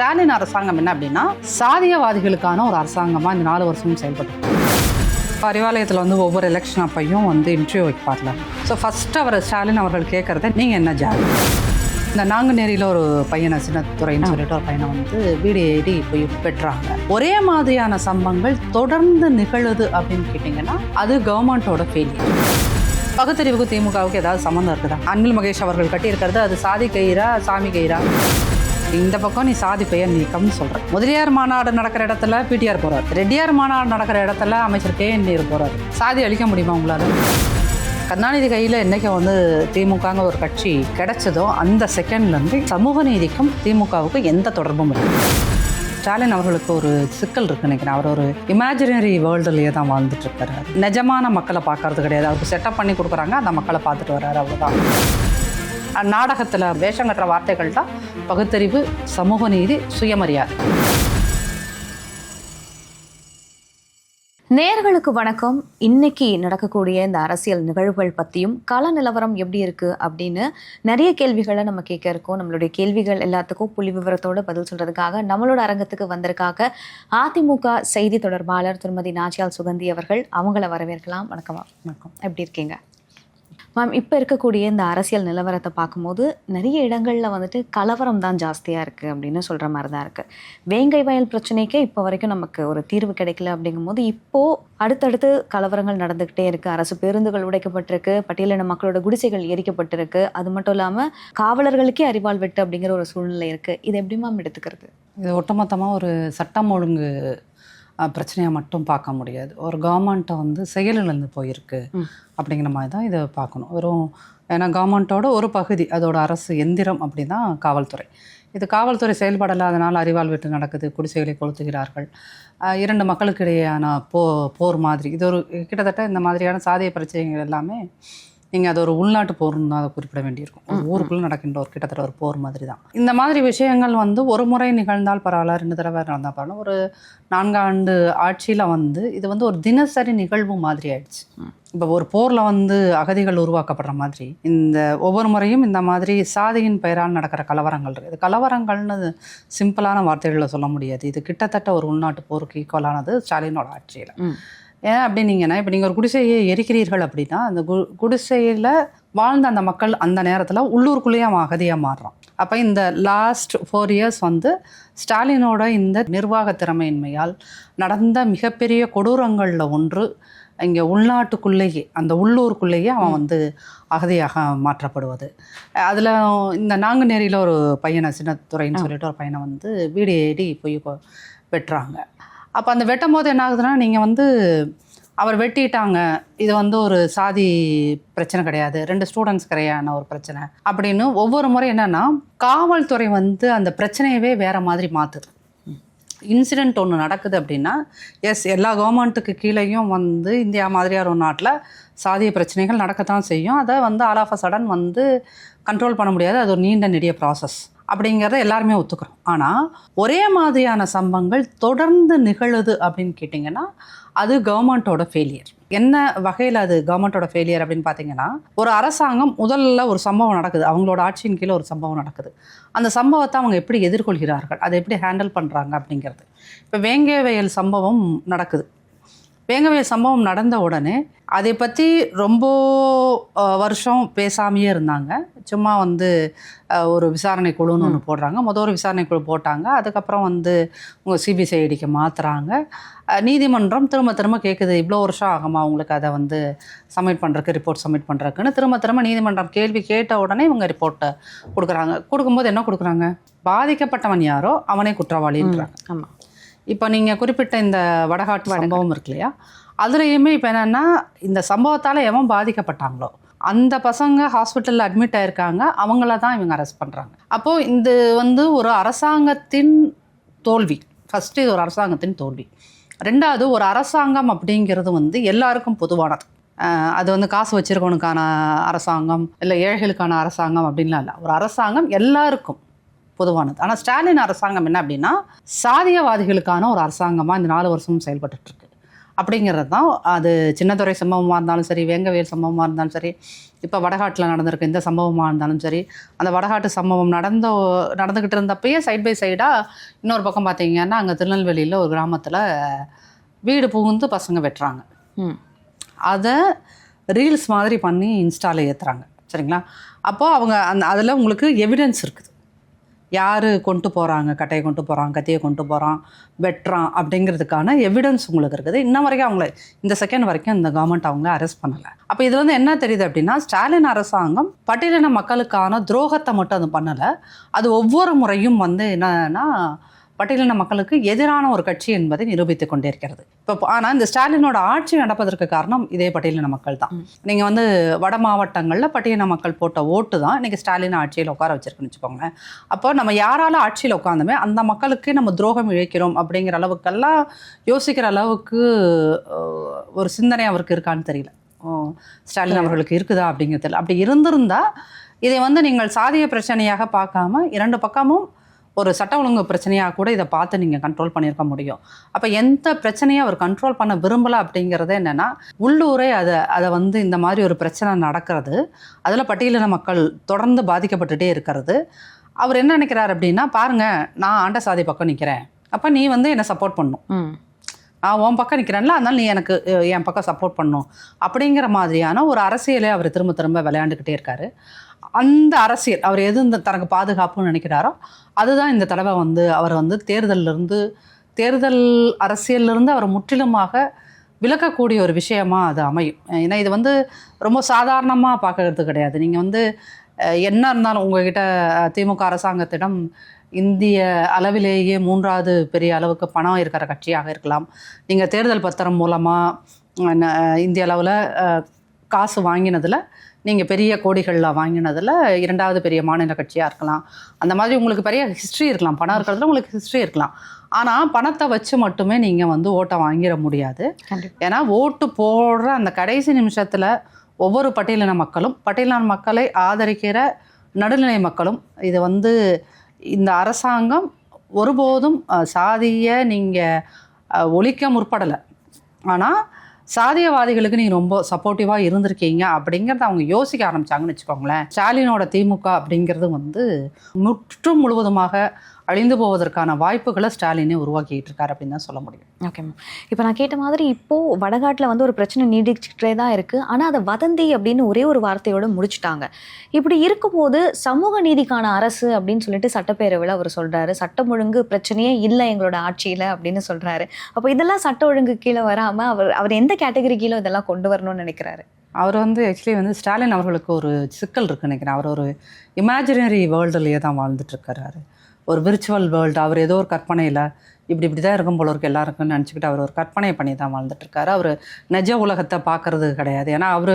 ஸ்டாலின் அரசாங்கம் என்ன அப்படின்னா சாதியவாதிகளுக்கான ஒரு அரசாங்கமாக இந்த நாலு வருஷமும் செயல்பட்டு அறிவாலயத்தில் வந்து ஒவ்வொரு எலெக்ஷன் அப்பையும் வந்து இன்டர்வியூ வைப்பார்ல. ஸோ ஃபஸ்ட் அவர் ஸ்டாலின் அவர்கள் கேட்குறத நீங்கள் என்ன ஜாதி இந்த நாங்குநேரியில் ஒரு பையனை சின்னத்துறைன்னு சொல்லிட்டு ஒரு பையனை வந்து வீடு ஏறி போய் பெற்றாங்க. ஒரே மாதிரியான சம்பவங்கள் தொடர்ந்து நிகழுது அப்படின்னு கேட்டிங்கன்னா அது கவர்மெண்ட்டோட ஃபெயிலியர் பகுத்தறிவுக்கு திமுகவுக்கு ஏதாவது சம்மந்தம் இருக்குதா? அன்பில் மகேஷ் அவர்கள் கட்டியிருக்கிறது அது சாதி கயிறா சாமி கயிறா? இந்த பக்கம் நீ சாதி பெயர் நீக்கம்னு சொல்கிறேன் முதலியார் மாநாடு நடக்கிற இடத்துல பிடிஆர் போகிறார் ரெட்டியார் மாநாடு நடக்கிற இடத்துல அமைச்சர் கே என் நேரு போகிறார் சாதி அழிக்க முடியுமா உங்களால்? கருணாநிதி கையில் என்னைக்கு வந்து திமுகங்க ஒரு கட்சி கிடைச்சதோ அந்த செகண்ட்லேருந்து சமூக நீதிக்கும் திமுகவுக்கும் எந்த தொடர்பும் இல்லை. ஸ்டாலின் அவர்களுக்கு ஒரு சிக்கல் இருக்கு நினைக்கிறேன். அவர் ஒரு இமேஜினரி வேர்ல்டுலேயே தான் வாழ்ந்துட்டு இருக்காரு. நிஜமான மக்களை பார்க்கறது கிடையாது. அவருக்கு செட்டப் பண்ணி கொடுக்குறாங்க. அந்த மக்களை பார்த்துட்டு வர்றாரு. அவ்வளோதான் நாடகத்தில் வேஷம் கட்டுற வார்த்தைகள் தான் பகுத்தறிவு சமூக நீதி சுயமரியாதை. நேர்களுக்கு வணக்கம். இன்னைக்கு நடக்கக்கூடிய இந்த அரசியல் நிகழ்வுகள் பற்றியும் கள நிலவரம் எப்படி இருக்கு அப்படின்னு நிறைய கேள்விகளை நம்ம கேட்க இருக்கோம். நம்மளுடைய கேள்விகள் எல்லாத்துக்கும் புள்ளி விவரத்தோட பதில் சொல்றதுக்காக நம்மளோட அரங்கத்துக்கு வந்திருக்காக அதிமுக செய்தி தொடர்பாளர் திருமதி நாச்சியால் சுகந்தி அவர்கள். அவங்கள வரவேற்கலாம். வணக்கம். வணக்கம். எப்படி இருக்கீங்க? மேம் இப்போ இருக்கக்கூடிய இந்த அரசியல் நிலவரத்தை பார்க்கும்போது நிறைய இடங்களில் வந்துட்டு கலவரம் தான் ஜாஸ்தியாக இருக்குது அப்படின்னு சொல்கிற மாதிரி தான் இருக்குது வேங்கை வயல் பிரச்சனைக்கே இப்போ வரைக்கும் நமக்கு ஒரு தீர்வு கிடைக்கல அப்படிங்கும்போது இப்போது அடுத்தடுத்து கலவரங்கள் நடந்துக்கிட்டே இருக்குது அரசு பேருந்துகள் உடைக்கப்பட்டிருக்கு பட்டியலின மக்களோட குடிசைகள் எரிக்கப்பட்டிருக்கு. அது மட்டும் இல்லாமல் காவலர்களுக்கே அறிவால் வெட்டு அப்படிங்கிற ஒரு சூழ்நிலை இருக்குது இது எப்படி மேம் எடுத்துக்கிறது? இது ஒட்டுமொத்தமாக ஒரு சட்டம் ஒழுங்கு அஹ், பிரச்சனையை மட்டும் பார்க்க முடியாது. ஒரு கவர்மெண்ட்டை வந்து செயலிழந்து போயிருக்கு. அப்படிங்கிற மாதிரி தான் இதை பார்க்கணும். வெறும் ஏன்னா கவர்மெண்ட்டோட ஒரு பகுதி அதோட அரசு எந்திரம் அப்படி தான் காவல்துறை. இது காவல்துறை செயல்படலாதனால் அறிவால் வெட்டு நடக்குது குடிசைகளை கொளுத்துகிறார்கள். இரண்டு மக்களுக்கு இடையேயான போ போர் மாதிரி இது ஒரு கிட்டத்தட்ட இந்த மாதிரியான சாதிய பிரச்சனைகள் எல்லாமே நீங்கள் அது ஒரு உள்நாட்டு போர்னு தான் அதை குறிப்பிட வேண்டியிருக்கும். ஒரு ஊருக்குள்ளே நடக்கின்ற ஒரு கிட்டத்தட்ட ஒரு போர் மாதிரி தான் இந்த மாதிரி விஷயங்கள் வந்து ஒரு முறை நிகழ்ந்தால் பரவாயில்ல ரெண்டு தடவை நடந்தால் பரவாயில்ல. ஒரு நான்காண்டு ஆட்சியில் வந்து இது வந்து ஒரு தினசரி நிகழ்வு மாதிரி ஆயிடுச்சு. இப்போ ஒரு போரில் வந்து அகதிகள் உருவாக்கப்படுற மாதிரி இந்த ஒவ்வொரு முறையும் இந்த மாதிரி சாதியின் பெயரால் நடக்கிற கலவரங்கள் இருக்குது இது கலவரங்கள்னு சிம்பிளான வார்த்தைகளில் சொல்ல முடியாது. இது கிட்டத்தட்ட ஒரு உள்நாட்டு போருக்கு ஈக்குவலானது ஸ்டாலினோட ஆட்சியில். ஏன் அப்படின்னீங்கன்னா இப்போ நீங்கள் ஒரு குடிசையை எரிக்கிறீர்கள் அப்படின்னா அந்த கு குடிசையில் வாழ்ந்த அந்த மக்கள் அந்த நேரத்தில் உள்ளூருக்குள்ளேயே அவன் அகதியாக மாறுறான். அப்போ இந்த லாஸ்ட் ஃபோர் இயர்ஸ் வந்து ஸ்டாலினோட இந்த நிர்வாக திறமையின்மையால் நடந்த மிகப்பெரிய கொடூரங்களில் ஒன்று இங்கே உள்நாட்டுக்குள்ளேயே அந்த உள்ளூருக்குள்ளேயே அவன் வந்து அகதியாக மாற்றப்படுவது. அதில் இந்த நாங்குநேரியில் ஒரு பையனை சின்னத்துறைன்னு சொல்லிட்டு ஒரு பையனை வந்து வீடு ஏறி போய் வெட்டுறாங்க அப்போ அந்த வெட்டும் போது என்ன ஆகுதுன்னா நீங்கள் வந்து அவர் வெட்டிட்டாங்க. இது வந்து ஒரு சாதி பிரச்சனை கிடையாது. ரெண்டு ஸ்டூடெண்ட்ஸ் கிடையான ஒரு பிரச்சனை. அப்படின்னு ஒவ்வொரு முறை என்னென்னா காவல்துறை வந்து அந்த பிரச்சனையவே வேறு மாதிரி மாற்றுது இன்சிடெண்ட் ஒன்று நடக்குது அப்படின்னா எஸ் எல்லா கவர்மெண்ட்டுக்கு கீழேயும் வந்து இந்தியா மாதிரியார் ஒரு நாட்டில் சாதிய பிரச்சனைகள் நடக்கத்தான் செய்யும். அதை வந்து ஆல் ஆஃப் அ சடன் வந்து கண்ட்ரோல் பண்ண முடியாது. அது ஒரு நீண்ட நெடிய ப்ராசஸ் அப்படிங்கிறத எல்லாருமே ஒத்துக்கிறோம். ஆனால் ஒரே மாதிரியான சம்பவங்கள் தொடர்ந்து நிகழுது அப்படின்னு கேட்டிங்கன்னா அது கவர்மெண்ட்டோட ஃபெயிலியர் என்ன வகையில் அது கவர்மெண்ட்டோட ஃபெயிலியர் அப்படின்னு பார்த்தீங்கன்னா ஒரு அரசாங்கம் முதல்ல ஒரு சம்பவம் நடக்குது. அவங்களோட ஆட்சியின் கீழே ஒரு சம்பவம் நடக்குது. அந்த சம்பவத்தை அவங்க எப்படி எதிர்கொள்கிறார்கள்? அதை எப்படி ஹேண்டில் பண்ணுறாங்க அப்படிங்கிறது. இப்போ வேங்கை வயல் சம்பவம் நடக்குது. வேங்கவேல் சம்பவம் நடந்த உடனே அதை பற்றி ரொம்ப வருஷம் பேசாமையே இருந்தாங்க. சும்மா வந்து ஒரு விசாரணை குழுன்னு ஒன்று போடுறாங்க. மொதல் ஒரு விசாரணை குழு போட்டாங்க. அதுக்கப்புறம் வந்து உங்கள் சிபிசிஐடிக்கு மாற்றுறாங்க நீதிமன்றம் திரும்ப திரும்ப கேட்குது இவ்வளோ வருஷம் ஆகுமா உங்களுக்கு அதை வந்து சப்மிட் பண்ணுறதுக்கு ரிப்போர்ட் சப்மிட் பண்ணுறதுக்குன்னு திரும்ப திரும்ப நீதிமன்றம் கேள்வி கேட்ட உடனே இவங்க ரிப்போர்ட்டை கொடுக்குறாங்க. கொடுக்கும்போது என்ன கொடுக்குறாங்க? பாதிக்கப்பட்டவன் யாரோ அவனே குற்றவாளின்றாங்க. ஆமாம் இப்போ நீங்கள் குறிப்பிட்ட இந்த வடகாட்டு சம்பவம் இருக்கு இல்லையா? அதுலேயுமே இப்போ என்னென்னா இந்த சம்பவத்தால் எவன் பாதிக்கப்பட்டாங்களோ அந்த பசங்க ஹாஸ்பிட்டலில் அட்மிட் ஆயிருக்காங்க அவங்கள தான் இவங்க அரெஸ்ட் பண்ணுறாங்க அப்போது இது வந்து ஒரு அரசாங்கத்தின் தோல்வி. ஃபஸ்ட்டு இது ஒரு அரசாங்கத்தின் தோல்வி. ரெண்டாவது ஒரு அரசாங்கம் அப்படிங்கிறது வந்து எல்லாருக்கும் பொதுவானது. அது வந்து காசு வச்சிருக்கவனுக்கான அரசாங்கம் இல்லை ஏழைகளுக்கான அரசாங்கம் அப்படின்லாம் இல்லை. ஒரு அரசாங்கம் எல்லாருக்கும். பொதுவானது. ஆனால் ஸ்டாலின் அரசாங்கம் என்ன அப்படின்னா சாதியவாதிகளுக்கான ஒரு அரசாங்கமாக இந்த நாலு வருஷமும் செயல்பட்டுட்டு இருக்கு அப்படிங்கிறது தான் அது சின்னதுறை சம்பவமாக இருந்தாலும் சரி வேங்கவேல் சம்பவமாக இருந்தாலும் சரி இப்போ வடகாட்டில் நடந்திருக்க இந்த சம்பவமாக இருந்தாலும் சரி அந்த வடகாட்டு சம்பவம் நடந்த நடந்துக்கிட்டு இருந்தப்பயே சைட் பை சைடாக இன்னொரு பக்கம் பார்த்தீங்கன்னா அங்கே திருநெல்வேலியில் ஒரு கிராமத்தில் வீடு புகுந்து பசங்க வெட்டுறாங்க. அதை ரீல்ஸ் மாதிரி பண்ணி இன்ஸ்டாவில் ஏற்றுறாங்க சரிங்களா? அப்போது அவங்க அந்த அதில் உங்களுக்கு எவிடன்ஸ் இருக்குது. யார் கொண்டு போகிறாங்க கட்டையை கொண்டு போகிறான் கத்தியை கொண்டு போகிறான் வெட்டுறான் அப்படிங்கிறதுக்கான எவிடன்ஸ் உங்களுக்கு இருக்குது. இன்ன வரைக்கும் அவங்கள இந்த செகண்ட் வரைக்கும் இந்த கவர்மெண்ட் அவங்கள அரெஸ்ட் பண்ணலை. அப்போ இது வந்து என்ன தெரியுது அப்படின்னா ஸ்டாலின் அரசாங்கம் பட்டியலின மக்களுக்கான துரோகத்தை மட்டும் அது பண்ணலை. அது ஒவ்வொரு முறையும் வந்து என்னன்னா பட்டியலின மக்களுக்கு எதிரான ஒரு கட்சி என்பதை நிரூபித்துக் கொண்டே இருக்கிறது. இப்போ ஆனால் இந்த ஸ்டாலினோட ஆட்சி நடப்பதற்கு காரணம் இதே பட்டியலின மக்கள் தான். நீங்கள் வந்து வட மாவட்டங்களில் பட்டியலின மக்கள் போட்ட ஓட்டு தான் இன்றைக்கி ஸ்டாலின் ஆட்சியில் உட்கார வச்சிருக்குன்னு வச்சுக்கோங்களேன். அப்போ நம்ம யாரால ஆட்சியில் உட்காந்துமே அந்த மக்களுக்கு நம்ம துரோகம் இழைக்கிறோம் அப்படிங்கிற அளவுக்கெல்லாம் யோசிக்கிற அளவுக்கு ஒரு சிந்தனை அவருக்கு இருக்கான்னு தெரியல. ஓ, ஸ்டாலின் அவர்களுக்கு இருக்குதா அப்படிங்கிறது அப்படி இருந்திருந்தா இதை வந்து நீங்கள் சாதிய பிரச்சனையாக பார்க்காம இரண்டு பக்கமும் ஒரு சட்ட ஒழுங்கு பிரச்சனையாக கூட இதை பார்த்து நீங்கள் கண்ட்ரோல் பண்ணியிருக்க முடியும். அப்போ எந்த பிரச்சனையை அவர் கண்ட்ரோல் பண்ண விரும்பலை அப்படிங்கிறது என்னென்னா உள்ளூரே அதை அதை வந்து இந்த மாதிரி ஒரு பிரச்சனை நடக்கிறது. அதில் பட்டியலின மக்கள் தொடர்ந்து பாதிக்கப்பட்டுட்டே இருக்கிறது. அவர் என்ன நினைக்கிறார் அப்படின்னா பாருங்க நான் ஆண்ட சாதி பக்கம் நிற்கிறேன் அப்போ நீ வந்து என்னை சப்போர்ட் பண்ணும். நான் உன் பக்கம் நிற்கிறேன்ல அதனால நீ எனக்கு என் பக்கம் சப்போர்ட் பண்ணும். அப்படிங்கிற மாதிரியான ஒரு அரசியலை அவர் திரும்ப திரும்ப விளையாண்டுக்கிட்டே இருக்காரு. அந்த அரசியல் அவர் எது இந்த தனக்கு பாதுகாப்புன்னு நினைக்கிறாரோ அதுதான் இந்த தடவை வந்து அவர் வந்து தேர்தலிருந்து தேர்தல் அரசியல்லிருந்து அவர் முற்றிலுமாக விலக்கக்கூடிய ஒரு விஷயமா அது அமையும். ஏன்னா இது வந்து ரொம்ப சாதாரணமாக பார்க்கறது கிடையாது. நீங்கள் வந்து என்ன இருந்தாலும் உங்ககிட்ட திமுக அரசாங்கத்திடம் இந்திய அளவிலேயே மூன்றாவது பெரிய அளவுக்கு பணம் இருக்கிற கட்சியாக இருக்கலாம். நீங்கள் தேர்தல் பத்திரம் மூலமாக இந்திய அளவில் காசு வாங்கினதில் நீங்கள் பெரிய கோடிகளில் வாங்கினதில் இரண்டாவது பெரிய மாநில கட்சியாக இருக்கலாம். அந்த மாதிரி உங்களுக்கு பெரிய ஹிஸ்ட்ரி இருக்கலாம். பணம் இருக்கிறதுல உங்களுக்கு ஹிஸ்ட்ரி இருக்கலாம். ஆனால் பணத்தை வச்சு மட்டுமே நீங்கள் வந்து ஓட்டை வாங்கிட முடியாது. ஏன்னா ஓட்டு போடுற அந்த கடைசி நிமிஷத்தில் ஒவ்வொரு பட்டியலின மக்களும் பட்டியலின மக்களை ஆதரிக்கிற நடுநிலை மக்களும் இது வந்து இந்த அரசாங்கம் ஒருபோதும் சாதியை நீங்கள் ஒழிக்க முற்படலை. ஆனால் சாதியவாதிகளுக்கு நீங்கள் ரொம்ப சப்போர்ட்டிவாக இருந்திருக்கீங்க அப்படிங்கிறத அவங்க யோசிக்க ஆரம்பிச்சாங்கன்னு வச்சுக்கோங்களேன். ஸ்டாலினோட திமுக அப்படிங்கிறது வந்து முற்றும் முழுவதுமாக அழிந்து போவதற்கான வாய்ப்புகளை ஸ்டாலினே உருவாக்கிட்டு இருக்காரு அப்படின்னு தான் சொல்ல முடியும். Okay ma'am. இப்போ நான் கேட்ட மாதிரி இப்போ வடகாட்டில் வந்து ஒரு பிரச்சனை நீடிச்சுட்டே தான் இருக்கு. ஆனால் அதை வதந்தி அப்படின்னு ஒரே ஒரு வார்த்தையோட முடிச்சுட்டாங்க. இப்படி இருக்கும்போது சமூக நீதிக்கான அரசு அப்படின்னு சொல்லிட்டு சட்டப்பேரவையில் அவர் சொல்றாரு. சட்டம் ஒழுங்கு பிரச்சனையே இல்லை எங்களோட ஆட்சியில் அப்படின்னு சொல்றாரு. அப்போ இதெல்லாம் சட்ட ஒழுங்கு கீழே வராம அவர் அவர் எந்த கேட்டகரி கீழே இதெல்லாம் கொண்டு வரணும்னு நினைக்கிறாரு? அவர் வந்து ஆக்சுவலி வந்து ஸ்டாலின் அவர்களுக்கு ஒரு சிக்கல் இருக்குன்னு நினைக்கிறேன். அவர் ஒரு இமேஜினரி வேர்ல்டுலேயே தான் வாழ்ந்துட்டு இருக்காரு. ஒரு விர்ச்சுவல் வேர்ல்டு அவர் ஏதோ ஒரு கற்பனையில் இப்படி இப்படி தான் இருக்கும் போல இருக்கு எல்லாருக்கும்னு நினச்சிக்கிட்டு அவர் ஒரு கற்பனை பண்ணி தான் வாழ்ந்துட்டுருக்காரு. அவர் நிஜ உலகத்தை பார்க்குறது கிடையாது. ஏன்னா அவர்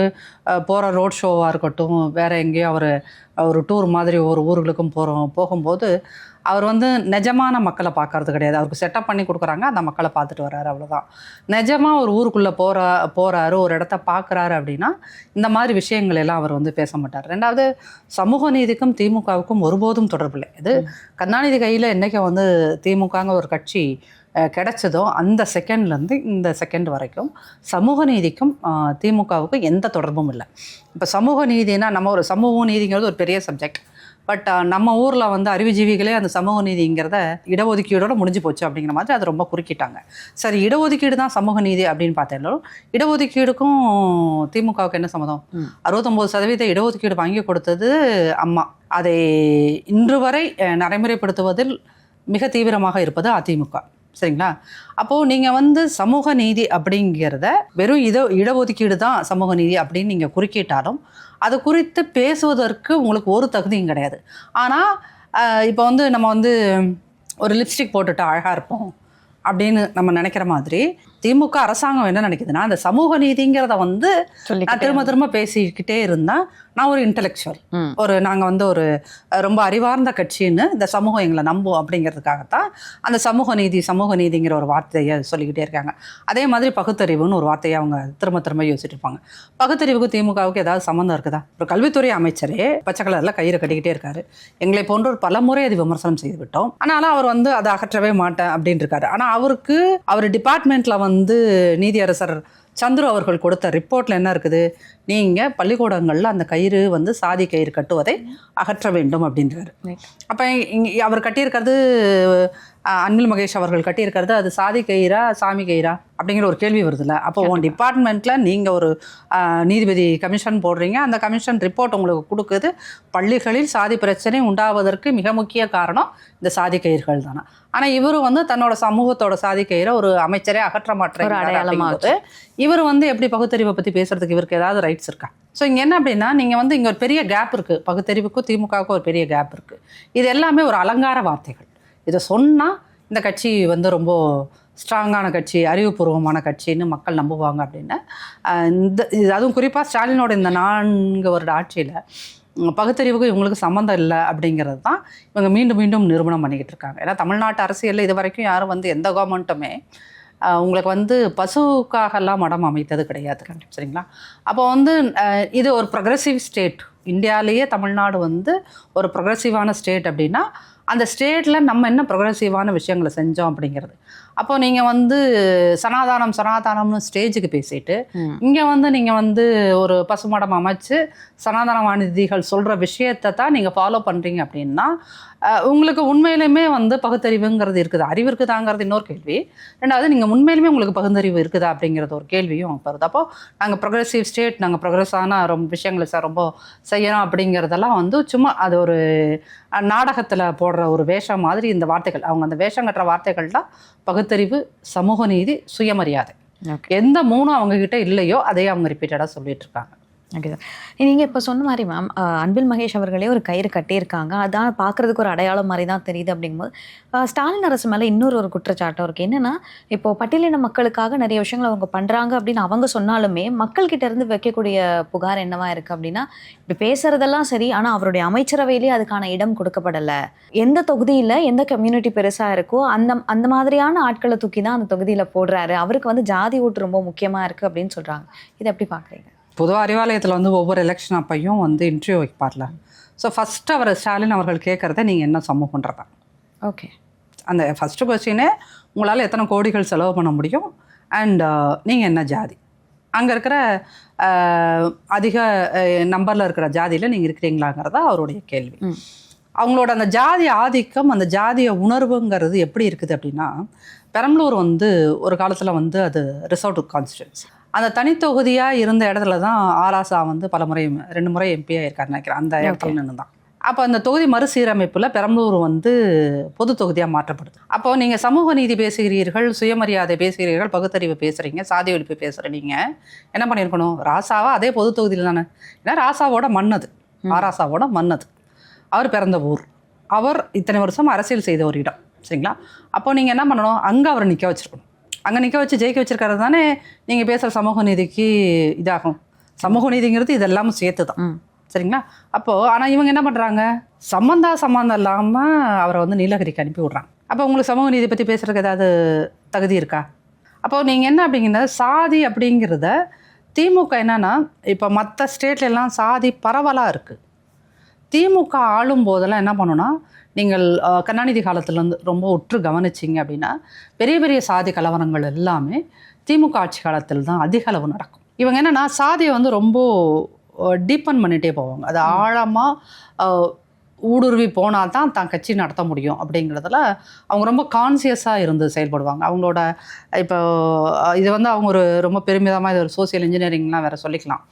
போகிற ரோட் ஷோவாக இருக்கட்டும் வேறு எங்கேயோ அவர் ஒரு டூர் மாதிரி ஒரு ஊர்களுக்கும் போகிறோம் போகும்போது அவர் வந்து நிஜமான மக்களை பார்க்கறது கிடையாது. அவருக்கு செட்டப் பண்ணி கொடுக்குறாங்க. அந்த மக்களை பார்த்துட்டு வர்றாரு. அவ்வளோதான் நிஜமாக ஒரு ஊருக்குள்ளே போகிற போகிறாரு ஒரு இடத்த பார்க்குறாரு அப்படின்னா இந்த மாதிரி விஷயங்கள் எல்லாம் அவர் வந்து பேச மாட்டார். ரெண்டாவது சமூக நீதிக்கும் திமுகவுக்கும் ஒருபோதும் தொடர்பில்லை. இது கருணாநிதி கையில் என்றைக்கு வந்து திமுகங்க ஒரு கட்சி கிடைச்சதோ அந்த செகண்ட்லேருந்து இந்த செகண்ட் வரைக்கும் சமூக நீதிக்கும் திமுகவுக்கும் எந்த தொடர்பும் இல்லை. இப்போ சமூக நீதினா நம்ம ஒரு சமூக நீதிங்கிறது ஒரு பெரிய சப்ஜெக்ட் பட் நம்ம ஊரில் வந்து அறிவுஜீவிகளே அந்த சமூக நீதிங்கிறத இடஒதுக்கீடோட முடிஞ்சு போச்சு அப்படிங்கிற மாதிரி அதை ரொம்ப குறுக்கிட்டாங்க. சரி இடஒதுக்கீடு தான் சமூக நீதி அப்படின்னு பார்த்தேன்னாலும் இடஒதுக்கீடுக்கும் திமுகவுக்கு என்ன சம்மதம். அறுபத்தொம்போது சதவீத இடஒதுக்கீடு வாங்கி கொடுத்தது அம்மா. அதை இன்று வரை நடைமுறைப்படுத்துவதில் மிக தீவிரமாக இருப்பது அதிமுக. சரிங்களா? அப்போது நீங்கள் வந்து சமூக நீதி அப்படிங்கிறத வெறும் இட இடஒதுக்கீடு தான் சமூக நீதி அப்படின்னு நீங்கள் குறுக்கிட்டாலும் அது குறித்து பேசுவதற்கு உங்களுக்கு ஒரு தகுதியும் கிடையாது. ஆனால் இப்போ வந்து நம்ம வந்து ஒரு லிப்ஸ்டிக் போட்டுட்டு அழகாக இருப்போம் அப்படின்னு நம்ம நினைக்கிற மாதிரி திமுக அரசாங்கம் என்ன நினைக்குதுன்னா அந்த சமூக நீதிங்கிறத வந்து நான் திரும்ப திரும்ப பேசிக்கிட்டே இருந்தால் நான் ஒரு இன்டலெக்சுவல். ஒரு நாங்கள் வந்து ஒரு ரொம்ப அறிவார்ந்த கட்சின்னு இந்த சமூகம் எங்களை நம்பும் அப்படிங்கிறதுக்காகத்தான் அந்த சமூக நீதி சமூக நீதிங்கிற ஒரு வார்த்தையை சொல்லிக்கிட்டே இருக்காங்க. அதே மாதிரி பகுத்தறிவுன்னு ஒரு வார்த்தையை அவங்க திரும்ப திரும்ப யோசிச்சுட்டு இருப்பாங்க பகுத்தறிவுக்கு திமுகவுக்கு ஏதாவது சம்மந்தம் இருக்குதா? ஒரு கல்வித்துறை அமைச்சரே பச்சை கலரில் கயிறு கட்டிக்கிட்டே இருக்காரு. எங்களை போன்றோர் பல முறை அது விமர்சனம் செய்து விட்டோம் ஆனாலும் அவர் வந்து அதை அகற்றவே மாட்டேன் அப்படின்னு இருக்காரு. ஆனால் அவருக்கு அவர் டிபார்ட்மெண்ட்டில் வந்து நீதியரசர் சந்துரு அவர்கள் கொடுத்த ரிப்போர்ட்டில் என்ன இருக்குது நீங்கள் பள்ளிக்கூடங்களில் அந்த கயிறு வந்து சாதி கயிறு கட்டுவதை அகற்ற வேண்டும் அப்படின்றாரு. அப்போ இங்கே அவர் கட்டியிருக்கிறது அன்பில் மகேஷ் அவர்கள் கட்டியிருக்கிறது அது சாதி கயிறா சாமி கயிறா அப்படிங்கிற ஒரு கேள்வி வருதுல்ல. அப்போ உன் டிபார்ட்மெண்ட்டில் நீங்கள் ஒரு நீதிபதி கமிஷன் போடுறீங்க. அந்த கமிஷன் ரிப்போர்ட் உங்களுக்கு கொடுக்குது. பள்ளிகளில் சாதி பிரச்சனை உண்டாவதற்கு மிக முக்கிய காரணம் இந்த சாதி கயிறுகள் தானே? ஆனால் இவர் வந்து தன்னோட சமூகத்தோட சாதி கயிறை ஒரு அமைச்சரே அகற்ற ஒரு மாட்டேங்கிறாரு அடையாளமா அப்படிங்கும்போது இவர் வந்து எப்படி பகுத்தறிவை பற்றி பேசுறதுக்கு இவருக்கு ஏதாவது ரைட்ஸ் இருக்கா? ஸோ இங்கே என்ன அப்படின்னா நீங்கள் வந்து இங்கே ஒரு பெரிய கேப் இருக்குது பகுத்தறிவுக்கும் திமுகவுக்கும் ஒரு பெரிய கேப் இருக்குது இது எல்லாமே ஒரு அலங்கார வார்த்தைகள். இதை சொன்னால் இந்த கட்சி வந்து ரொம்ப ஸ்ட்ராங்கான கட்சி அறிவுபூர்வமான கட்சின்னு மக்கள் நம்புவாங்க அப்படின்னு. இந்த இது அதுவும் குறிப்பாக ஸ்டாலினோட இந்த நான்கு வருட ஆட்சியில் பகுத்தறிவுக்கு இவங்களுக்கு சம்மந்தம் இல்லை அப்படிங்கிறது தான் இவங்க மீண்டும் மீண்டும் நிரூபணம் பண்ணிக்கிட்டு இருக்காங்க. ஏன்னா தமிழ்நாட்டு அரசியலில் இது வரைக்கும் யாரும் வந்து எந்த கவர்மெண்ட்டுமே உங்களுக்கு வந்து பசுக்காகலாம் மடம் அமைத்தது கிடையாது. சரிங்களா? அப்போ வந்து இது ஒரு ப்ரொக்ரெசிவ் ஸ்டேட் இந்தியாவிலேயே தமிழ்நாடு வந்து ஒரு ப்ரொக்ரெசிவான ஸ்டேட் அப்படின்னா அந்த ஸ்டேட்டில் நம்ம என்ன ப்ரொக்ரெசிவான விஷயங்களை செஞ்சோம் அப்படிங்கிறது. அப்போ நீங்கள் வந்து சனாதானம் சனாதானம்னு ஸ்டேஜுக்கு பேசிட்டு. இங்கே வந்து நீங்கள் வந்து ஒரு பசுமடம் அமைச்சு சனாதனவாதிகள் சொல்கிற விஷயத்தை தான் நீங்கள் ஃபாலோ பண்ணுறீங்க அப்படின்னா உங்களுக்கு உண்மையிலுமே வந்து பகுத்தறிவுங்கிறது இருக்குதா. அறிவு இருக்குதாங்கிறது இன்னொரு கேள்வி. ரெண்டாவது நீங்கள் உண்மையிலுமே உங்களுக்கு பகுத்தறிவு இருக்குதா அப்படிங்கிறது ஒரு கேள்வியும் வருது. அப்போ நாங்கள் ப்ரொக்ரெசிவ் ஸ்டேட் நாங்கள் ப்ரொக்ரெஸான ரொம்ப விஷயங்களை சார் ரொம்ப செய்யணும் அப்படிங்கிறதெல்லாம் வந்து சும்மா அது ஒரு நாடகத்தில் போடுற ஒரு வேஷம் மாதிரி இந்த வார்த்தைகள் அவங்க அந்த வேஷம் கட்டுற வார்த்தைகள் தான் பகுத்தறிவு சமூக நீதி சுயமரியாதை. எந்த மூணும் அவங்க கிட்ட இல்லையோ அதையே அவங்க ரிப்பீட்டடாக சொல்லிட்டு இருக்காங்க. ஓகே சார் நீங்கள் இப்போ சொன்ன மாதிரி மேம் அன்பில் மகேஷ் அவர்களே ஒரு கயிறு கட்டியிருக்காங்க. அதான் பார்க்குறதுக்கு ஒரு அடையாளம் மாதிரி தான் தெரியுது அப்படிங்கும்போது ஸ்டாலின் அரசு மேலே இன்னொரு ஒரு குற்றச்சாட்டம் இருக்குது என்னென்னா இப்போ பட்டியலின மக்களுக்காக நிறைய விஷயங்கள் அவங்க பண்ணுறாங்க அப்படின்னு அவங்க சொன்னாலுமே மக்கள்கிட்ட இருந்து வைக்கக்கூடிய புகார் என்னவா இருக்குது அப்படின்னா இப்படி பேசுறதெல்லாம் சரி ஆனால் அவருடைய அமைச்சரவையிலே அதுக்கான இடம் கொடுக்கப்படலை. எந்த தொகுதியில் எந்த கம்யூனிட்டி பெருசாக இருக்கோ அந்த அந்த மாதிரியான ஆட்களை தூக்கி தான் அந்த தொகுதியில் போடுறாரு. அவருக்கு வந்து ஜாதி ஓட்டு ரொம்ப முக்கியமாக இருக்குது அப்படின்னு சொல்கிறாங்க இதை எப்படி பார்க்குறீங்க பொதுவாக அறிவாலயத்தில் வந்து ஒவ்வொரு எலெக்ஷன் அப்பையும் வந்து இன்டர்வியூ வைப்பார்ல. ஸோ ஃபஸ்ட்டு அவர் ஸ்டாலின் அவர்கள் கேட்குறத நீங்கள் என்ன சமூகன்றதா ஓகே அந்த ஃபஸ்ட்டு கொஸ்டினே உங்களால் எத்தனை கோடிகள் செலவு பண்ண முடியும்? அண்ட் நீங்கள் என்ன ஜாதி? அங்கே இருக்கிற அதிக நம்பரில் இருக்கிற ஜாதியில் நீங்கள் இருக்கிறீங்களாங்கிறதா அவருடைய கேள்வி. அவங்களோட அந்த ஜாதி ஆதிக்கம் அந்த ஜாதிய உணர்வுங்கிறது எப்படி இருக்குது அப்படின்னா பெரம்பலூர் வந்து ஒரு காலத்தில் வந்து அது ரிசர்வ் கான்ஸ்டியூன்சி அந்த தனித்தொகுதியாக இருந்த இடத்துல தான் ஆராசா வந்து பல முறை ரெண்டு முறை எம்பியாக இருக்காருன்னு நினைக்கிறேன். அந்த இடத்துல நின்று தான் அப்போ அந்த தொகுதி மறுசீரமைப்பில் பெரம்பலூர் வந்து பொது தொகுதியாக மாற்றப்படுது. அப்போ நீங்கள் சமூக நீதி பேசுகிறீர்கள் சுயமரியாதை பேசுகிறீர்கள் பகுத்தறிவு பேசுகிறீங்க சாதி ஒழிப்பு பேசுகிறீங்க என்ன பண்ணியிருக்கணும் ராசாவா அதே பொது தொகுதியில் தானே. ஏன்னா ராசாவோட மன்னது. ஆராசாவோட மன்னது. அவர் பிறந்த ஊர். அவர் இத்தனை வருஷம் அரசியல் செய்த ஒரு இடம். சரிங்களா? அப்போ நீங்கள் என்ன பண்ணணும்? அங்கே அவரை நிற்க வச்சிருக்கணும். அங்கே நிற்க வச்சு ஜெயிக்க வச்சிருக்கிறது தானே நீங்கள் பேசுகிற சமூக நீதிக்கு இதாகும். சமூக நீதிங்கிறது இதெல்லாம் சேர்த்து தான் சரிங்களா? அப்போது ஆனால் இவங்க என்ன பண்ணுறாங்க சம்மந்தா சம்மந்தம் இல்லாமல் அவரை வந்து நீலகிரிக்கு அனுப்பி விட்றாங்க. அப்போ உங்களுக்கு சமூக நீதி பற்றி பேசுகிறதுக்கு ஏதாவது தகுதி இருக்கா? அப்போ நீங்கள் என்ன அப்படிங்கிறத சாதி அப்படிங்கிறத திமுக என்னன்னா இப்போ மற்ற ஸ்டேட்ல எல்லாம் சாதி பரவலாக இருக்குது திமுக ஆளும் போதெல்லாம் என்ன பண்ணுன்னா நீங்கள் கருணாநிதி காலத்துலேருந்து ரொம்ப உற்று கவனிச்சிங்க அப்படின்னா பெரிய பெரிய சாதி கலவரங்கள் எல்லாமே திமுக ஆட்சி காலத்தில் தான் அதிக அளவு நடக்கும். இவங்க என்னன்னா சாதியை வந்து ரொம்ப டீப்பன் பண்ணிகிட்டே போவாங்க. அது ஆழமாக ஊடுருவி போனால் தான் தான் கட்சி நடத்த முடியும் அப்படிங்கிறதுல அவங்க ரொம்ப கான்சியஸாக இருந்து செயல்படுவாங்க. அவங்களோட இப்போ இது வந்து அவங்க ஒரு ரொம்ப பெருமிதமாக இது ஒரு சோசியல் இன்ஜினியரிங்லாம் வேறு சொல்லிக்கலாம்.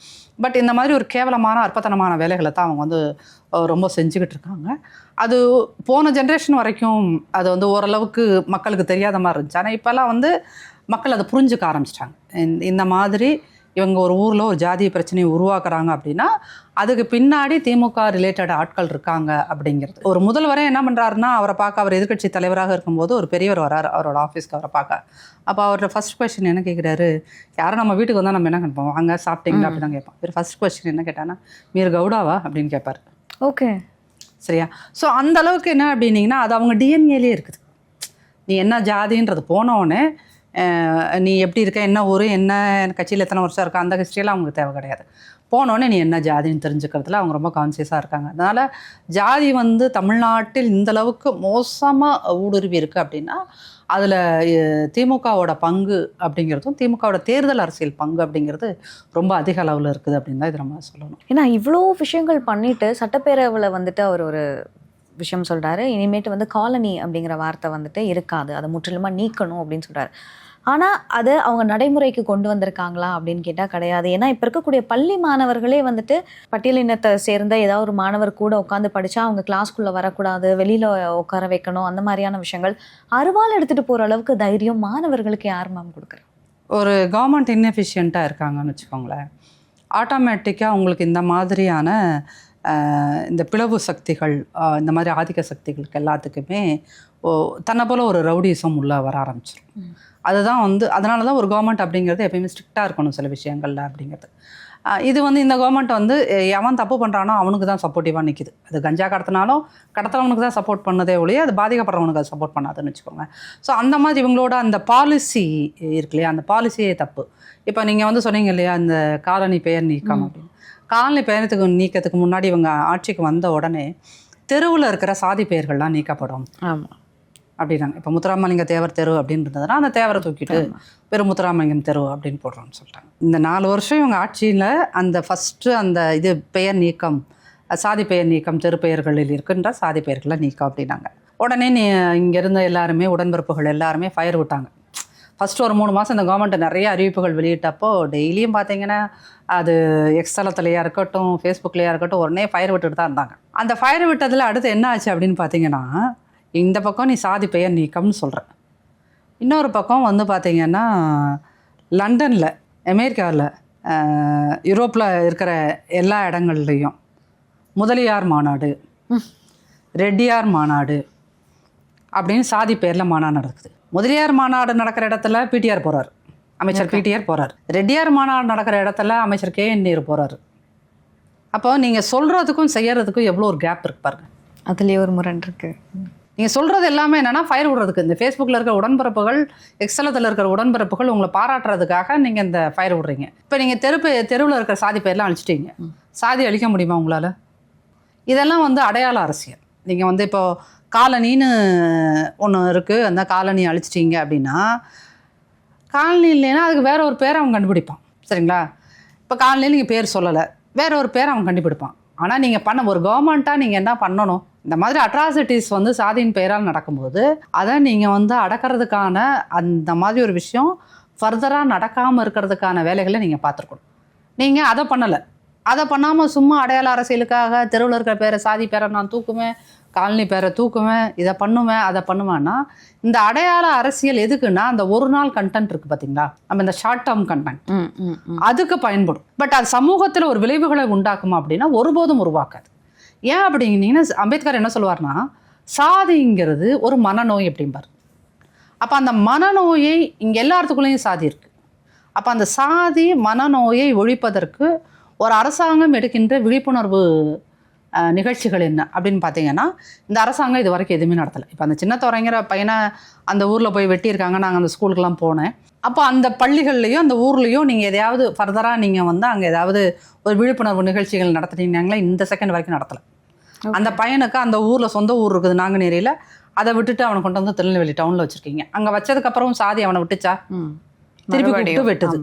பட் இந்த மாதிரி ஒரு கேவலமான அற்பத்தனமான வேலைகளை தான் அவங்க வந்து ரொம்ப செஞ்சுக்கிட்டு இருக்காங்க. அது போன ஜென்ரேஷன் வரைக்கும் அது வந்து ஓரளவுக்கு மக்களுக்கு தெரியாத மாதிரி இருந்துச்சு. ஆனால் இப்போல்லாம் வந்து மக்கள் அதை புரிஞ்சுக்க ஆரம்பிச்சிட்டாங்க. இந்த மாதிரி இவங்க ஒரு ஊரில் ஒரு ஜாதிய பிரச்சனையை உருவாக்குறாங்க அப்படின்னா அதுக்கு பின்னாடி திமுக ரிலேட்டட் ஆட்கள் இருக்காங்க அப்படிங்கிறது. ஒரு முதல்வரே என்ன பண்ணுறாருன்னா அவரை பார்க்க அவர் எதிர்க்கட்சி தலைவராக இருக்கும்போது ஒரு பெரியவர் வராரு அவரோட ஆஃபீஸ்க்கு அவரை பார்க்க. அப்போ அவரோட ஃபர்ஸ்ட் கொஸ்டின் என்ன கேட்குறாரு யாரும் நம்ம வீட்டுக்கு வந்தால் நம்ம என்ன கேட்போம்? வாங்க சாப்பிட்டீங்களா? அப்படி தான் கேட்போம் இவர் ஃபர்ஸ்ட் கொஸ்டின் என்ன கேட்டானா மீர் கவுடாவா? அப்படின்னு கேட்பார். ஓகே. சரியா? ஸோ அந்த அளவுக்கு என்ன அப்படின்னீங்கன்னா அது அவங்க டிஎன்ஏலேயே இருக்குது. நீ என்ன ஜாதின்றது போனோடனே நீ எப்படி இருக்க? என்ன ஊர்? என்ன கட்சியில் எத்தனை வருஷம் இருக்கா? அந்த ஹிஸ்ட்ரியெல்லாம் அவங்களுக்கு தேவை கிடையாது. போனோடனே நீ என்ன ஜாதின்னு தெரிஞ்சுக்கிறதுல அவங்க ரொம்ப கான்சியஸாக இருக்காங்க. அதனால் ஜாதி வந்து தமிழ்நாட்டில் இந்த அளவுக்கு மோசமாக ஊடுருவி இருக்குது அப்படின்னா அதில் திமுகவோட பங்கு அப்படிங்கிறதும் திமுகவோட தேர்தல் அரசியல் பங்கு அப்படிங்கிறது ரொம்ப அதிக அளவில் இருக்குது அப்படின்னு தான் இதை நம்ம சொல்லணும். ஏன்னா இவ்வளோ விஷயங்கள் பண்ணிட்டு சட்டப்பேரவையில் வந்துட்டு அவர் ஒரு விஷயம் சொல்கிறாரு இனிமேட்டு வந்து காலனி அப்படிங்கிற வார்த்தை வந்துட்டு இருக்காது. அதை முற்றிலுமாக நீக்கணும் அப்படின்னு சொல்கிறார் ஆனா அதை அவங்க நடைமுறைக்கு கொண்டு வந்திருக்காங்களா அப்படின்னு கேட்டால் கிடையாது. ஏன்னா இப்போ இருக்கக்கூடிய பள்ளி மாணவர்களே வந்துட்டு பட்டியலினத்தை சேர்ந்த ஏதாவது ஒரு மாணவர் கூட உட்காந்து படிச்சா அவங்க கிளாஸ்க்குள்ள வரக்கூடாது வெளியில உட்கார வைக்கணும் அந்த மாதிரியான விஷயங்கள் அருவாள் எடுத்துட்டு போற அளவுக்கு தைரியம் மாணவர்களுக்கு யார் மேம் கொடுக்குறது ஒரு கவர்மெண்ட் இன்எஃபிஷியண்ட்டாக இருக்காங்கன்னு வச்சுக்கோங்களேன். ஆட்டோமேட்டிக்காக உங்களுக்கு இந்த மாதிரியான இந்த பிளவு சக்திகள் இந்த மாதிரி ஆதிக்க சக்திகளுக்கு எல்லாத்துக்குமே தன்னை போல் ஒரு ரவுடிசம் உள்ளே வர ஆரம்பிச்சிடும் அதுதான் வந்து அதனால தான் ஒரு கவர்மெண்ட் அப்படிங்கிறது எப்பயுமே ஸ்ட்ரிக்டாக இருக்கணும் சில விஷயங்கள்ல அப்படிங்கிறது. இது வந்து இந்த கவர்மெண்ட் வந்து எவன் தப்பு பண்ணுறானோ அவனுக்கு தான் சப்போர்ட்டிவாக நிற்கிது அது கஞ்சா கடத்தினாலும் கடத்துறவனுக்கு தான் சப்போர்ட் பண்ணதே ஒழிய அது பாதிக்கப்படுறவனுக்கு அது சப்போர்ட் பண்ணாதுன்னு வச்சுக்கோங்க. ஸோ அந்த மாதிரி இவங்களோட அந்த பாலிசி இருக்கு இல்லையா? அந்த பாலிசியே தப்பு. இப்போ நீங்கள் வந்து சொன்னீங்க இல்லையா? அந்த காலனி பெயர் நீக்கம் அப்படின்னு. காலனி பெயரத்துக்கு நீக்கத்துக்கு முன்னாடி இவங்க ஆட்சிக்கு வந்த உடனே தெருவில் இருக்கிற சாதி பெயர்கள்லாம் நீக்கப்படும். ஆமா. அப்படின்னாங்க இப்போ முத்துராமலிங்க தேவர் தெரு அப்படின்னு இருந்ததுன்னா அந்த தேவரை தூக்கிட்டு பெரும் முத்துராமலிங்கம் தெரு அப்படின்னு போடுறோம்னு சொல்லிட்டாங்க. இந்த நாலு வருஷம் இவங்க ஆட்சியில் அந்த ஃபஸ்ட்டு அந்த இது பெயர் நீக்கம் சாதி பெயர் நீக்கம் தெரு பெயர்களில் இருக்கின்ற சாதி பெயர்களை நீக்கம் அப்படின்னாங்க. உடனே நீ இங்கே இருந்த எல்லாருமே உடன்பிறப்புகள் எல்லாருமே ஃபயர் விட்டாங்க. ஃபஸ்ட்டு ஒரு மூணு மாதம் இந்த கவர்மெண்ட் நிறைய அறிவிப்புகள் வெளியிட்டப்போ டெய்லியும் பார்த்தீங்கன்னா அது எக்ஸ்தலத்துலையா இருக்கட்டும் ஃபேஸ்புக்லையா இருக்கட்டும் உடனே ஃபயர் விட்டுட்டு தான் இருந்தாங்க. அந்த ஃபயர் விட்டதில் அடுத்து என்ன ஆச்சு அப்படின்னு பார்த்தீங்கன்னா இந்த பக்கம் நீ சாதி பெயர் நீக்கம்னு சொல்கிற இன்னொரு பக்கம் வந்து பார்த்தீங்கன்னா லண்டனில் அமெரிக்காவில் யூரோப்பில் இருக்கிற எல்லா இடங்கள்லையும் முதலியார் மாநாடு ரெட்டியார் மாநாடு அப்படின்னு சாதி பேரில் மாநாடு நடக்குது. முதலியார் மாநாடு நடக்கிற இடத்துல பிடிஆர் போகிறார் அமைச்சர் பிடிஆர் போகிறார் ரெட்டியார் மாநாடு நடக்கிற இடத்துல அமைச்சர் கே என் நேரு போகிறாரு அப்போ நீங்கள் சொல்கிறதுக்கும் செய்யறதுக்கும் எவ்வளோ ஒரு கேப் இருக்கு பாருங்க. அதுலயே ஒரு முரண் இருக்கு நீங்கள் சொல்கிறது எல்லாமே என்னென்னா ஃபயர் விடுறதுக்கு. இந்த ஃபேஸ்புக்கில் இருக்கிற உடன்பிறப்புகள் எக்ஸலத்தில் இருக்கிற உடன்பிறப்புகள் உங்களை பாராட்டுறதுக்காக நீங்கள் இந்த ஃபயர் விடுறீங்க. இப்போ நீங்கள் தெரு தெருவில் இருக்கிற சாதி பேர்லாம் அழிச்சிட்டீங்க. சாதி அழிக்க முடியுமா உங்களால்? இதெல்லாம் வந்து அடையாள அரசியல். நீங்கள் வந்து இப்போ காலனின்னு ஒன்று இருக்குது அந்த காலனி அழிச்சிட்டீங்க அப்படின்னா காலனி இல்லைன்னா அதுக்கு வேற ஒரு பேரை அவன் கண்டுபிடிப்பான். சரிங்களா? இப்போ காலனியில் நீங்கள் பேர் சொல்லலை. வேற ஒரு பேரை அவன் கண்டுபிடிப்பான். ஆனால் நீங்கள் பண்ண ஒரு கவர்மெண்ட்டாக நீங்கள் என்ன பண்ணணும்? இந்த மாதிரி அட்ராசிட்டிஸ் வந்து சாதியின் பெயரால் நடக்கும்போது அதை நீங்கள் வந்து அடக்கிறதுக்கான அந்த மாதிரி ஒரு விஷயம் ஃபர்தராக நடக்காமல் இருக்கிறதுக்கான வேலைகளை நீங்கள் பார்த்துருக்கணும். நீங்கள் அதை பண்ணலை. அதை பண்ணாமல் சும்மா அடையாள அரசியலுக்காக தெருவில் இருக்கிற பேரை சாதி பேரை நான் தூக்குவேன் காலனி பேரை தூக்குவேன் இதை பண்ணுவேன் அதை பண்ணுவேன்னா இந்த அடையாள அரசியல் எதுக்குன்னா அந்த ஒரு நாள் கண்டென்ட் இருக்குது பார்த்தீங்களா நம்ம இந்த ஷார்ட் டேர்ம் கண்டென்ட் அதுக்கு பயன்படும். பட் அது சமூகத்தில் ஒரு விளைவுகளை உண்டாக்குமா அப்படின்னா ஒருபோதும் உருவாக்காது. ஏன் அப்படின்னீங்கன்னா அம்பேத்கர் என்ன சொல்லுவார்னா சாதிங்கிறது ஒரு மனநோய் அப்படிம்பார். அப்போ அந்த மனநோயை இங்கே எல்லாத்துக்குள்ளேயும் சாதி இருக்குது அப்போ அந்த சாதி மனநோயை ஒழிப்பதற்கு ஒரு அரசாங்கம் எடுக்கின்ற விழிப்புணர்வு நிகழ்ச்சிகள் என்ன அப்படின்னு பார்த்தீங்கன்னா இந்த அரசாங்கம் இது வரைக்கும் எதுவுமே நடத்தலை. இப்போ அந்த சின்னத்துறைங்கிற பையனை அந்த ஊரில் போய் வெட்டியிருக்காங்க. நாங்கள் அந்த ஸ்கூலுக்குலாம் போனேன். அப்போ அந்த பள்ளிகள்லையும் அந்த ஊர்லேயும் நீங்கள் எதையாவது ஃபர்தராக நீங்கள் வந்து அங்கே ஏதாவது ஒரு விழிப்புணர்வு நிகழ்ச்சிகள் நடத்துனீங்களா இந்த செகண்ட் வரைக்கும் நடத்தலை. அந்த பையனுக்கு அந்த ஊரில் சொந்த ஊர் இருக்குது நாங்குநேரியில். அதை விட்டுட்டு அவனை கொண்டு வந்து திருநெல்வேலி டவுனில் வச்சுருக்கீங்க. அங்கே வச்சதுக்கப்புறம் சாதி அவனை விட்டுச்சா? திருப்பி. கூப்பிட்டு வெட்டுது.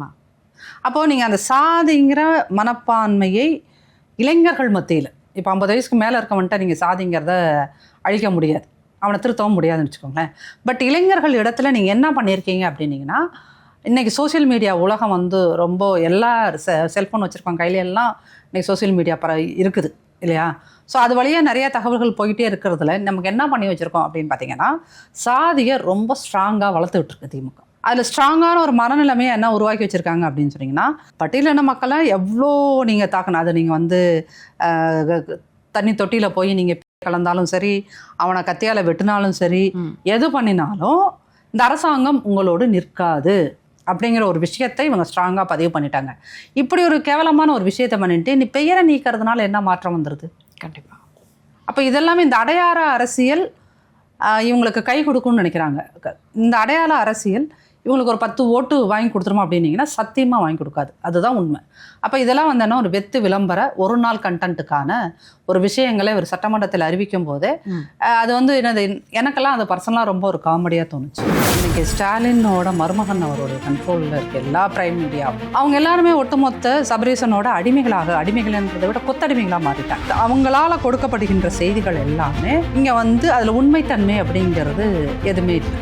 அப்போது நீங்கள் அந்த சாதிங்கிற மனப்பான்மையை இளைஞர்கள் மத்தியில் இப்போ ஐம்பது வயசுக்கு மேலே இருக்கவன்ட்ட நீங்கள் சாதிங்கிறத அழிக்க முடியாது. அவனை திருத்தவும் முடியாதுன்னு வச்சுக்கோங்களேன். பட் இளைஞர்கள் இடத்துல நீங்கள் என்ன பண்ணியிருக்கீங்க அப்படின்னீங்கன்னா இன்றைக்கி சோஷியல் மீடியா உலகம் வந்து ரொம்ப எல்லா செ செல்ஃபோன் வச்சுருக்கோம் கையில எல்லாம் இன்றைக்கி சோஷியல் மீடியா பர இருக்குது இல்லையா? ஸோ அது வழியாக நிறைய தகவல்கள் போயிட்டே இருக்கிறதுல நமக்கு என்ன பண்ணி வச்சுருக்கோம் அப்படின்னு பார்த்தீங்கன்னா சாதியை ரொம்ப ஸ்ட்ராங்காக வளர்த்துக்கிட்டு இருக்கு திமுக. அதில் ஸ்ட்ராங்கான ஒரு மனநிலைமையை என்ன உருவாக்கி வச்சுருக்காங்க அப்படின்னு சொன்னீங்கன்னா பட்டியலின மக்களை எவ்வளோ நீங்கள் தாக்கணும் அது நீங்கள் வந்து தண்ணி தொட்டியில் போய் நீங்கள் கலந்தாலும் சரி அவனை கத்தியால் வெட்டினாலும் சரி. எது பண்ணினாலும் இந்த அரசாங்கம் உங்களோடு நிற்காது அப்படிங்கிற ஒரு விஷயத்தை இவங்க ஸ்ட்ராங்காக பதிவு பண்ணிட்டாங்க. இப்படி ஒரு கேவலமான ஒரு விஷயத்தை பண்ணிட்டு நீ பெயரை நீக்கிறதுனால என்ன மாற்றம் வந்துடுது கண்டிப்பா. அப்போ இதெல்லாமே இந்த அடையாள அரசியல் ஆஹ், இவங்களுக்கு கை கொடுக்கும்னு நினைக்கிறாங்க. இந்த அடையாள அரசியல் இவங்களுக்கு ஒரு பத்து ஓட்டு வாங்கி கொடுத்துருமா அப்படின்னீங்கன்னா சத்தியமாக வாங்கி கொடுக்காது. அதுதான் உண்மை. அப்போ இதெல்லாம் வந்து என்ன ஒரு வெத்து விளம்பர ஒரு நாள் கண்டென்ட்டுக்கான ஒரு விஷயங்களை ஒரு சட்டமன்றத்தில் அறிவிக்கும் போதே அது வந்து என்னது எனக்கெல்லாம் அது பர்சனலாக ரொம்ப ஒரு காமெடியாக தோணுச்சு. இன்னைக்கு ஸ்டாலினோட மருமகன் அவருடைய கண்ட்ரோலில் இருக்க எல்லா பிரைம் மீடியாவும் அவங்க எல்லாருமே ஒட்டுமொத்த சபரீசனோட அடிமைகளாக அடிமைகள்ன்றதை விட கொத்தடிமைகளாக மாறிட்டாங்க. அவங்களால கொடுக்கப்படுகின்ற செய்திகள் எல்லாமே இங்கே வந்து அதில் உண்மைத்தன்மை அப்படிங்கிறது எதுவுமே இல்லை.